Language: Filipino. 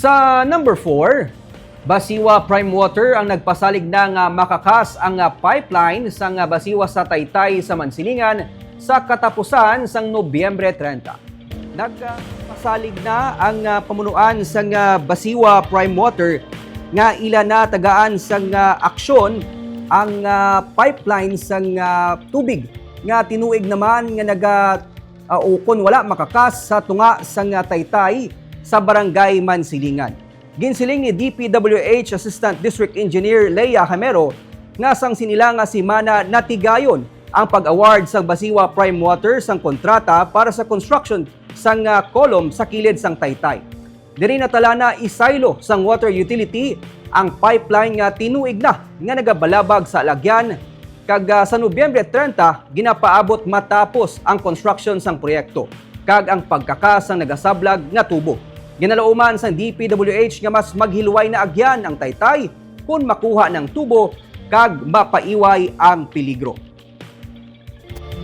Sa number 4, Basiwa Prime Water ang nagpasalig ng makakas ang ah, pipeline sa Basiwa sa Taytay sa Mansilingan sa katapusan sang Nobyembre 30. Nagpasalig na ang ah, pamunuan sa nga Basiwa Prime Water nga ila na tagaan sa nga aksyon ang ah, pipeline sa nga tubig nga tinuig naman nga naga uh, ukon wala makakas sa tunga sa nga Taytay sa barangay Mansilingan. Ginsiling ni DPWH Assistant District Engineer Leia Hamero nga sang sinila nga si Mana natigayon ang pag-award sa Basiwa Prime Water sang kontrata para sa construction sang nga kolom sa kilid sang Taytay. Diri natala na isaylo sang water utility ang pipeline nga tinuig na nga nagabalabag sa lagyan kag ah, sa Nobyembre 30 ginapaabot matapos ang construction sang proyekto kag ang pagkakas sang nagasablag nga tubo. Ginalauman sang DPWH nga mas maghilway na agyan ang taytay kung makuha ng tubo kag mapaiway ang peligro.